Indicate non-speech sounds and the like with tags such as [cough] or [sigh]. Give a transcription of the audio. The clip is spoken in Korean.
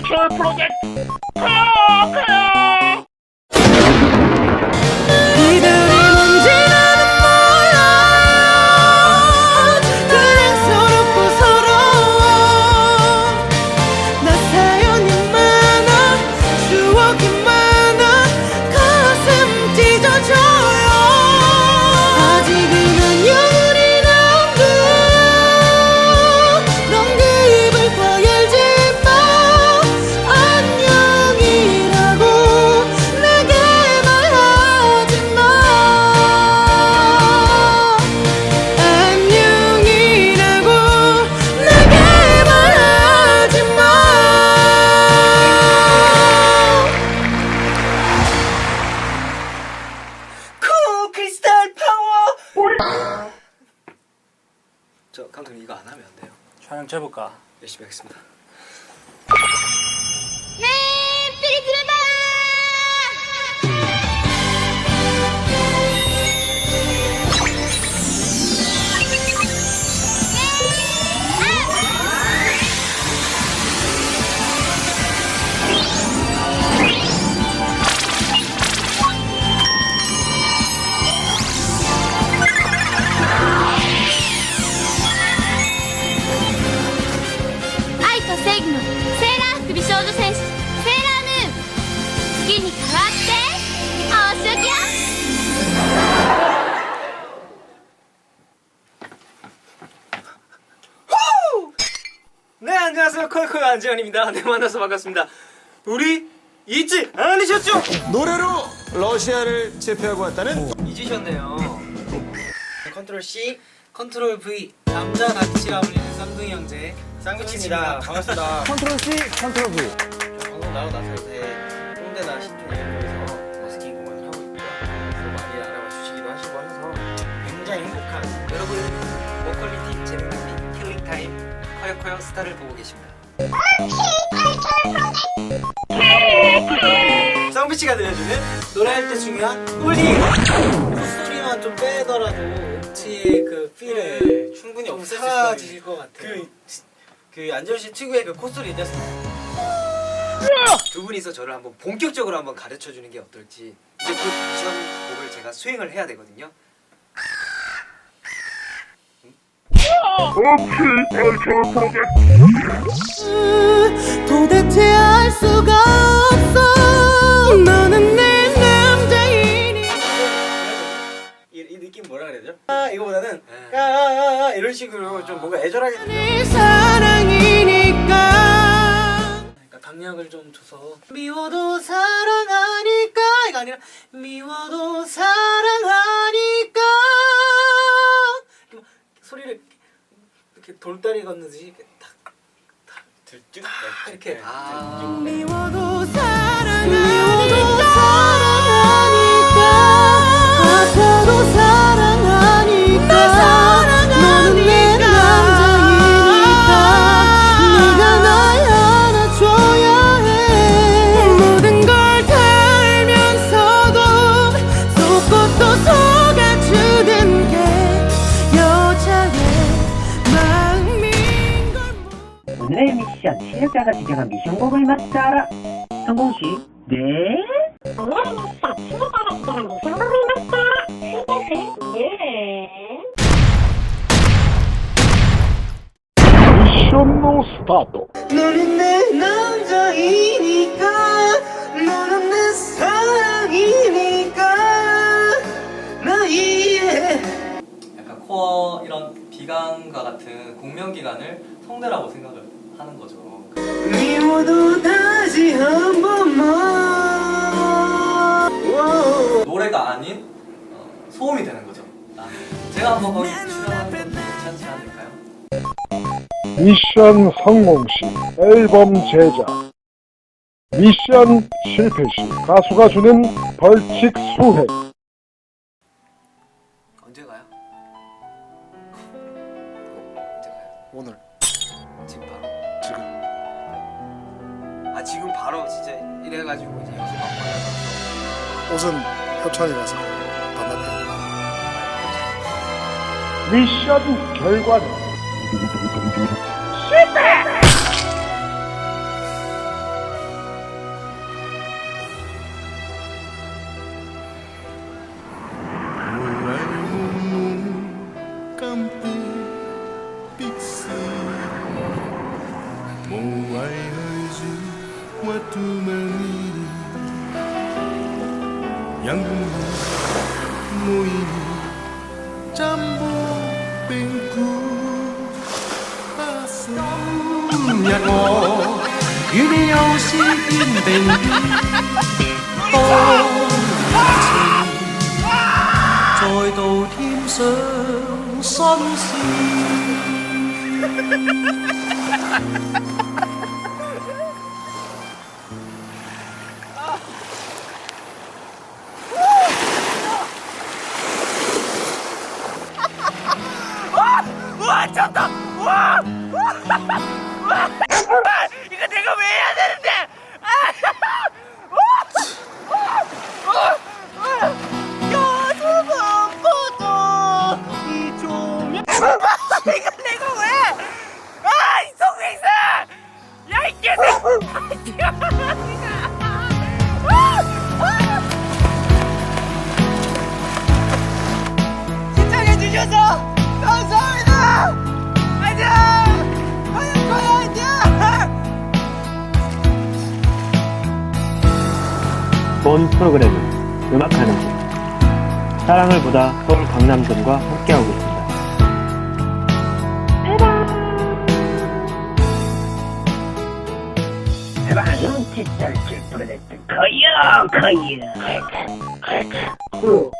탈출 저 감독님 이거 안 하면 안 돼요. 촬영 재볼까? 열심히 하겠습니다.「愛 네 안녕하세요 코이코이 안지현입니다. 네 만나서 반갑습니다. 우리 잊지 않으셨죠? 노래로 러시아를 제패하고 왔다는 잊으셨네요. 컨트롤 C, 컨트롤 V 남자같이라 불리는 쌍둥이 형제 쌍미치입니다. 반갑습니다. [laughs] 컨트롤 C, 컨트롤 V. 방송 나고 나서 요새 홍대나 신촌 이 굉장히 행복한 여러분 모퀄리티 재능놀이 킬링타임 커요커요 스타를 보고 계십니다. 쌍비치가 들려주는 노래할 때 중요한 꿀리 콧소리만 좀 빼더라도 음치의 그 필을 충분히 없애질 사라질 것 같아요. 그, 그 안재현 씨 특유의 그 콧소리 않습니까? 두 분이서 저를 한번 본격적으로 한번 가르쳐 주는 게 어떨지 이제 그 미션 곡을 제가 수행을 해야 되거든요. 오케이 도대체 알 수가 없어. 너는 내 남자이니. 이, 이 느낌 뭐라 그래야 되죠? 아 이거보다는 아, 아, 아, 아, 이런 식으로 좀 뭔가 애절하게 네 사랑이니까. 그러니까 강약을 좀 줘서. 미워도 사랑하니까. 이거 아니라 미워도 사랑하니까. 소리를 이렇게 돌다리 걷는 듯이 이렇게 탁탁 들쭉 이렇게. 아. 미워도 사 미션 실력자가 지정한 미션 곡을 맞춰라 성공 시. 네? 오늘의 미션 친구자가 지정한 미션 곡을 맞춰라 네 미션노 스타트. 너는 내 남자이니까 너는 내 사랑이니까 나 이해. 약간 코어 이런 비강과 같은 공명 기관을 성대라고 생각을 하는 거죠. 미워도 다시 한 번만. 노래가 아닌 어, 소음이 되는 거죠. 제가 한번 거기 출연하는 것도 괜찮지 않을까요? 미션 성공 시 앨범 제작. 미션 실패 시 가수가 주는 벌칙 수행 바로 진짜 이래가지고 이제 연습 받고 옷은 협찬이라서 반납해. 미션 결과는 真不冰苦当年我与你有幸并并肩风情再度添上新笑 본 프로그램은 음악하는 집 사랑을 보다 서울 강남점과 함께하고 있습니다. 거요 거요